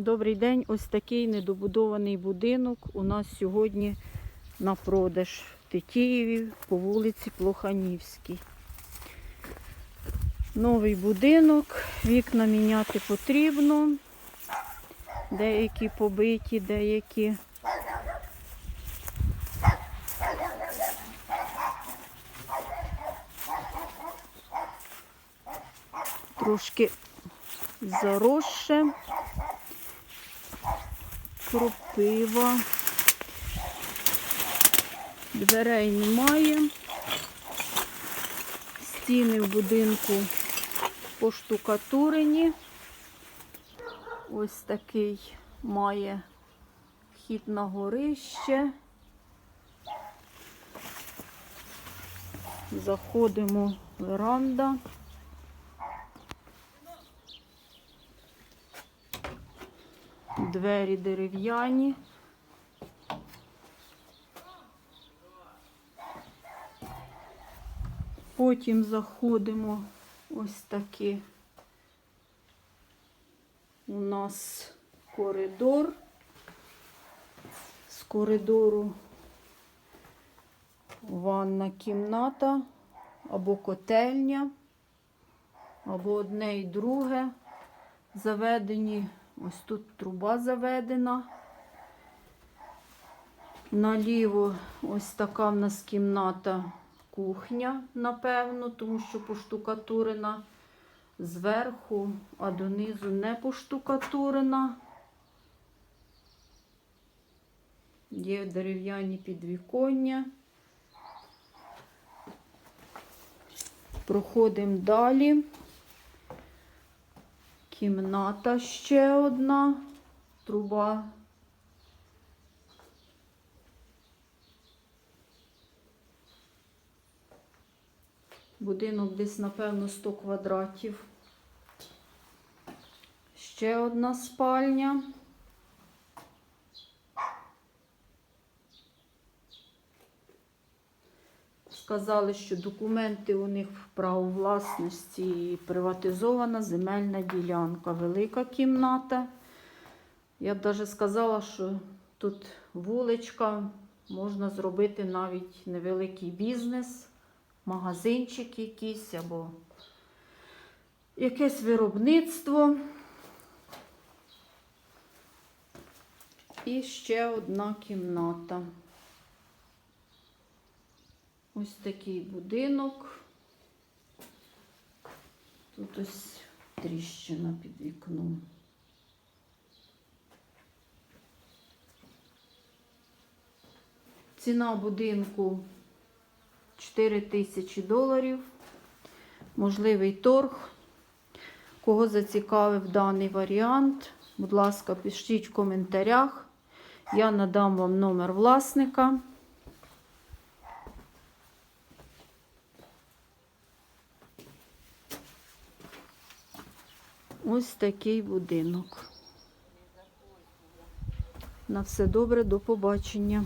Добрий день. Ось такий недобудований будинок у нас сьогодні на продаж в Тетіїві по вулиці Плоханівській. Новий будинок, вікна міняти потрібно. Деякі побиті, деякі. Трошки заросше, кропива, дверей немає, стіни в будинку поштукатурені. Ось такий має вхід на горище. Заходимо веранда. Двері дерев'яні. Потім заходимо ось таки. У нас коридор. З коридору ванна кімната або котельня, або одне і друге заведені. Ось тут труба заведена. Наліво ось така в нас кімната кухня, напевно, тому що поштукатурена зверху, а донизу не поштукатурена. Є дерев'яні підвіконня. Проходимо далі. Кімната ще одна, труба. Будинок десь, напевно, 100 квадратів. Ще одна спальня. Сказали, що документи у них в право власності приватизована земельна ділянка, велика кімната. Я б навіть сказала, що тут вуличка, можна зробити навіть невеликий бізнес, магазинчик якийсь або якесь виробництво. І ще одна кімната. Ось такий будинок. Тут ось тріщина під вікном. Ціна будинку 4 тисячі доларів. Можливий торг. Кого зацікавив даний варіант, будь ласка, пишіть в коментарях. Я надам вам номер власника. Ось такий будинок. На все добре, до побачення.